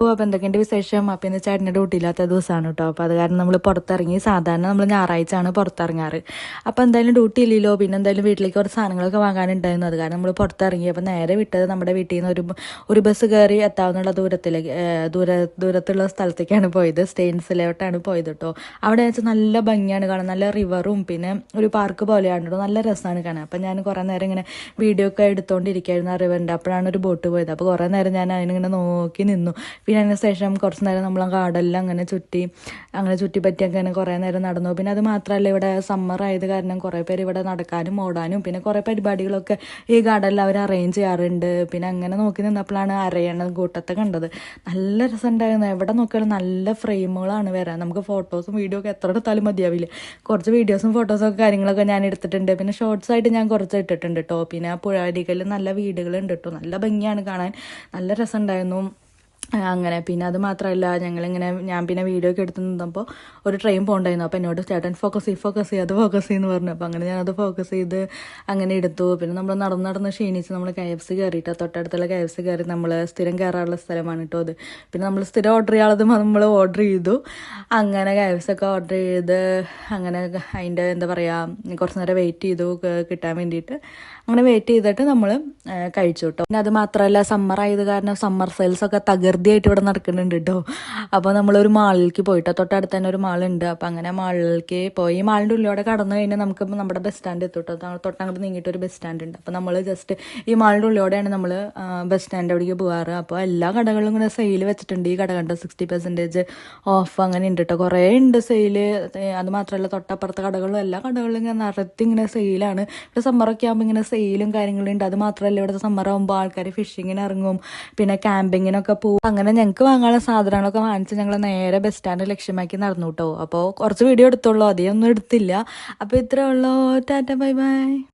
അപ്പോൾ അപ്പോൾ എന്തൊക്കെയുണ്ട് വിശേഷം? അപ്പം ഇന്ന് ചേട്ടന്റെ ഡ്യൂട്ടിയില്ലാത്ത ദിവസമാണ് കേട്ടോ. അപ്പോൾ അത് കാരണം നമ്മൾ പുറത്തിറങ്ങി സാധാരണ നമ്മൾ ഞായറാഴ്ച ആണ് പുറത്തിറങ്ങാറ്. അപ്പോൾ എന്തായാലും ഡ്യൂട്ടി ഇല്ലല്ലോ. പിന്നെ എന്തായാലും വീട്ടിലേക്ക് കുറച്ച് സാധനങ്ങളൊക്കെ വാങ്ങാനുണ്ടായിരുന്നു. അത് കാരണം നമ്മൾ പുറത്തിറങ്ങി. അപ്പോൾ നേരെ വിട്ടത് നമ്മുടെ വീട്ടിൽ നിന്ന് ഒരു ഒരു ബസ് കയറി എത്താവുന്നുള്ള ദൂരത്തിലേക്ക് ദൂര ദൂരത്തുള്ള സ്ഥലത്തേക്കാണ് പോയത്. സ്റ്റെയിൻസിലോട്ടാണ് പോയത് കേട്ടോ. അവിടെ വെച്ചാൽ നല്ല ഭംഗിയാണ് കാണാൻ. നല്ല റിവറും പിന്നെ ഒരു പാർക്ക് പോലെയാണ് കേട്ടോ. നല്ല രസമാണ് കാണാൻ. അപ്പം ഞാൻ കുറേ നേരം ഇങ്ങനെ വീഡിയോ ഒക്കെ എടുത്തുകൊണ്ടിരിക്കുകയായിരുന്നു ആ റിവറിന്റെ അപ്പോഴാണ് ഒരു ബോട്ട് പോയത്. അപ്പോൾ കുറേ നേരം ഞാൻ അതിനിങ്ങനെ നോക്കി നിന്നു. പിന്നെ അതിന് ശേഷം കുറച്ച് നേരം നമ്മൾ കാടെല്ലാം അങ്ങനെ ചുറ്റി അങ്ങനെ ചുറ്റി പറ്റിയൊക്കെ അങ്ങനെ കുറേ നേരം നടന്നു. പിന്നെ അത് മാത്രമല്ല ഇവിടെ സമ്മർ ആയത് കാരണം കുറേ പേര് ഇവിടെ നടക്കാനും ഓടാനും പിന്നെ കുറേ പരിപാടികളൊക്കെ ഈ ഗാർഡനിൽ അവർ അറേഞ്ച് ചെയ്യാറുണ്ട്. പിന്നെ അങ്ങനെ നോക്കി നിന്നപ്പോഴാണ് അരയണ കൂട്ടത്തെ കണ്ടത്. നല്ല രസമുണ്ടായിരുന്നു. എവിടെ നോക്കിയാലും നല്ല ഫ്രെയിമുകളാണ് വരാൻ നമുക്ക് ഫോട്ടോസും വീഡിയോ ഒക്കെ എത്ര എടുത്താലും മതിയാവില്ല. കുറച്ച് വീഡിയോസും ഫോട്ടോസും ഒക്കെ കാര്യങ്ങളൊക്കെ ഞാൻ എടുത്തിട്ടുണ്ട്. പിന്നെ ഷോർട്സ് ആയിട്ട് ഞാൻ കുറച്ച് ഇട്ടിട്ടുണ്ട് കേട്ടോ പിന്നെ ആ പുഴയടികളിൽ നല്ല വീടുകളുണ്ട് കേട്ടോ നല്ല ഭംഗിയാണ് കാണാൻ. നല്ല രസമുണ്ടായിരുന്നു. അങ്ങനെ പിന്നെ അത് മാത്രമല്ല ഞങ്ങളിങ്ങനെ ഞാൻ പിന്നെ വീഡിയോ ഒക്കെ എടുത്ത് നിന്നപ്പോൾ ഒരു ട്രെയിൻ പോകണ്ടായിരുന്നു അപ്പോൾ എന്നോട് ചേട്ടൻ ഫോക്കസ് ചെയ്ത് ഫോക്കസ് ചെയ്ത് അത് ഫോക്കസ് ചെയ്യുന്നു പറഞ്ഞു. അപ്പോൾ അങ്ങനെ ഞാനത് ഫോക്കസ് ചെയ്ത് അങ്ങനെ എടുത്തു. പിന്നെ നമ്മൾ നടന്ന് നടന്ന് ക്ഷീണിച്ച് നമ്മൾ കെ എഫ് സി കയറിയിട്ട് തൊട്ടടുത്തുള്ള കെ എഫ് സി കയറി നമ്മൾ സ്ഥിരം കയറാനുള്ള സ്ഥലമാണ് കേട്ടോ അത്. പിന്നെ നമ്മൾ സ്ഥിരം ഓർഡർ ചെയ്യാനുള്ളത് നമ്മൾ ഓർഡർ ചെയ്തു. അങ്ങനെ കെ എഫ് സി ഒക്കെ ഓർഡർ ചെയ്ത് അങ്ങനെ അതിന്റെ എന്താ പറയുക കുറച്ച് നേരം വെയിറ്റ് ചെയ്തു കിട്ടാൻ വേണ്ടിയിട്ട്. അങ്ങനെ വെയിറ്റ് ചെയ്തിട്ട് നമ്മൾ കഴിച്ചു കേട്ടോ. പിന്നെ അത് മാത്രമല്ല സമ്മർ ആയത് കാരണം സമ്മർ സെയിൽസ് ഒക്കെ തകൃതിയായിട്ട് ഇവിടെ നടക്കുന്നുണ്ട് കേട്ടോ അപ്പോൾ നമ്മളൊരു മാളിലേക്ക് പോയിട്ട്. തൊട്ടടുത്ത് തന്നെ ഒരു മാളുണ്ട്. അപ്പോൾ അങ്ങനെ മാളിലേക്ക് പോയി. മാളിന്റെ ഉള്ളിലൂടെ കടന്നു കഴിഞ്ഞാൽ നമുക്ക് നമ്മുടെ ബസ് സ്റ്റാൻഡ് എത്തും കേട്ടോ തൊട്ടങ്ങോട്ട് നീങ്ങിയിട്ട് ഒരു ബസ് സ്റ്റാൻഡ് ഉണ്ട്. അപ്പോൾ നമ്മൾ ജസ്റ്റ് ഈ മാളിന്റെ ഉള്ളിലൂടെയാണ് നമ്മൾ ബസ് സ്റ്റാൻഡ് അവിടേക്ക് പോകാറ് അപ്പോൾ എല്ലാ കടകളിലും ഇങ്ങനെ സെയിൽ വെച്ചിട്ടുണ്ട്. ഈ കട കണ്ടോ? സിക്സ്റ്റി പെർസെന്റേജ് ഓഫ് അങ്ങനെ ഉണ്ട് കേട്ടോ കുറേ ഉണ്ട് സെയിൽ അത് മാത്രമല്ല തൊട്ടപ്പുറത്തെ കടകളിലും എല്ലാ കടകളിലും ഇങ്ങനെ നിറത്തി ഇങ്ങനെ സെയിലാണ് ഇവിടെ സമ്മറൊക്കെ ആകുമ്പോൾ ഇങ്ങനെ സെയിലും കാര്യങ്ങളും ഉണ്ട്. അത് മാത്രമല്ല ഇവിടുത്തെ സമ്മറാകുമ്പോൾ ആൾക്കാർ ഫിഷിങ്ങിന് ഇറങ്ങും. പിന്നെ ക്യാമ്പിങ്ങിനൊക്കെ പോകും അങ്ങനെ ഞങ്ങൾക്ക് വാങ്ങാനുള്ള സാധനങ്ങളൊക്കെ വാങ്ങിച്ച് ഞങ്ങൾ നേരെ ബസ് സ്റ്റാൻഡ് ലക്ഷ്യമാക്കി നടന്നു കേട്ടോ അപ്പോൾ കുറച്ച് വീഡിയോ എടുത്തോളൂ അധികം ഒന്നും എടുത്തില്ല. അപ്പോൾ ഇത്രേ ഉള്ളൂ. Tata bye bye.